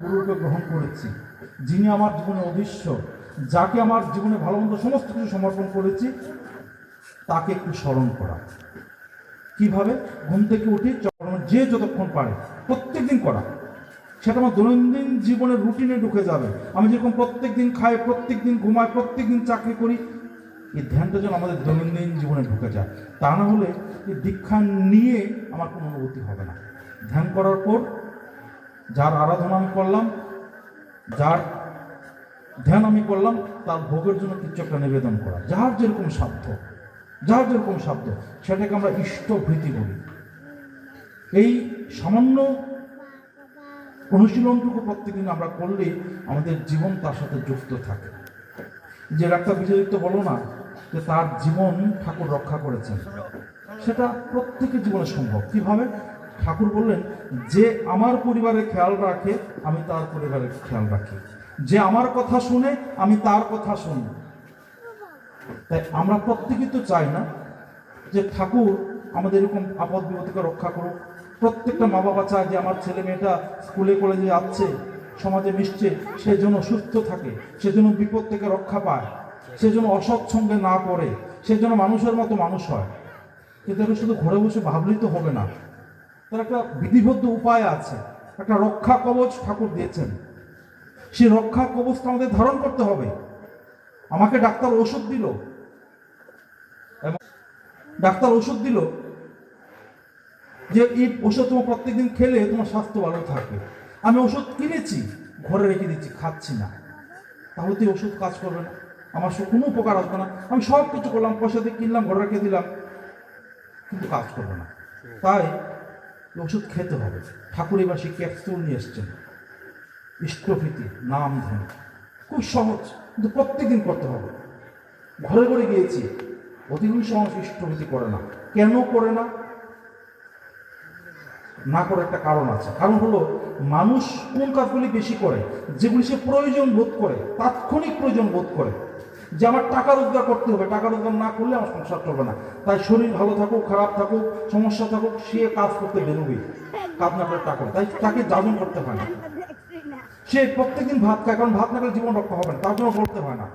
গুরুরূপে গ্রহণ করেছি। যিনি আমার জীবনে অদৃশ্য, যাকে আমার জীবনে ভালো মন্দ সমস্ত কিছু সমর্পণ করেছি, তাকে একটু স্মরণ করা। কীভাবে? ঘুম থেকে উঠে যে যতক্ষণ পারে প্রত্যেক দিন করা। সেটা আমার দৈনন্দিন জীবনের রুটিনে ঢুকে যাবে। আমি যেরকম প্রত্যেক দিন খাই প্রত্যেক দিন ঘুমাই প্রত্যেক দিন চাকরি করি, এই ধ্যানটা যেন আমাদের দৈনন্দিন জীবনে ঢুকে যায়। তা না হলে এই দীক্ষা নিয়ে আমার কোনো অনুভূতি হবে না। ধ্যান করার পর যার আরাধনা আমি করলাম, যার ধ্যান আমি করলাম, তার ভোগের জন্য কিছু একটা নিবেদন করা। যার যেরকম সাধ্য, যার যেরকম সাধ্য, সেটাকে আমরা ইষ্টভীতি বলি। এই সামান্য অনুশীলনটুকু প্রত্যেকদিন আমরা করলে আমাদের জীবন তার সাথে যুক্ত থাকে। যে ডাক্তার বিজয়িত বলো না, যে তার জীবন ঠাকুর রক্ষা করেছেন, সেটা প্রত্যেকের জীবনে সম্ভব। কীভাবে? ঠাকুর বললেন, যে আমার পরিবারের খেয়াল রাখে, আমি তার পরিবারের খেয়াল রাখি। যে আমার কথা শুনে, আমি তার কথা শুনি। তাই আমরা প্রত্যেকেই তো চাই না যে ঠাকুর আমাদের এরকম আপদ বিপদকে রক্ষা করুক। প্রত্যেকটা মা বাবা চায় যে আমার ছেলে মেয়েটা স্কুলে, কলেজে যাচ্ছে, সমাজে মিশছে, সে যেন সুস্থ থাকে, সে যেন বিপদ থেকে রক্ষা পায়, সে যেন অসৎসঙ্গে না পড়ে, সে যেন মানুষের মতো মানুষ হয়। কিন্তু শুধু ঘরে বসে ভাবলেই তো হবে না। তার একটা বিধিবদ্ধ উপায় আছে, একটা রক্ষা কবচ ঠাকুর দিয়েছেন। সেই রক্ষা কবচটা আমাদের ধারণ করতে হবে। আমাকে ডাক্তার ওষুধ দিল। ডাক্তার ওষুধ দিল যে, এই ওষুধ তোমার প্রত্যেকদিন খেলে তোমার স্বাস্থ্য ভালো থাকবে আমি ওষুধ কিনেছি, ঘরে রেখে দিচ্ছি খাচ্ছি না। তাহলে তো ওষুধ কাজ করবে না। আমার কোনো উপকার আসবে না। আমি সব কিছু করলাম, পয়সা দিয়ে কিনলাম, ঘরে রেখে দিলাম। কিন্তু কাজ করবে না। তাই ওষুধ খেতে হবে। ঠাকুর এবার সেই ক্যাপসুল নিয়ে এসছেন? ইষ্টভীতি নাম ধ্যান খুব সহজ, কিন্তু প্রত্যেকদিন করতে হবে। ঘরে ঘরে গিয়েছি অধিকাংশ মানুষ ইষ্টভীতি করে না। কেন করে না? না করে একটা কারণ আছে। কারণ হলো, মানুষ কোন কাজগুলি বেশি করে, যেগুলি সে প্রয়োজন বোধ করে, তাৎক্ষণিক প্রয়োজন বোধ করে যে আমার টাকা রোজগার করতে হবে, টাকা রোজগার না করলে আমার সংসার চলবে না। তাই শরীর ভালো থাকুক, খারাপ থাকুক, সমস্যা থাকুক, সে কাজ করতে বেরোবে। কাজ না করে টাকা। তাই তাকে জাজন করতে হয় না। সে প্রত্যেকদিন ভাত খায়, কারণ ভাত না করে জীবন রক্ষা হবে না, তার জন্য করতে হয় না।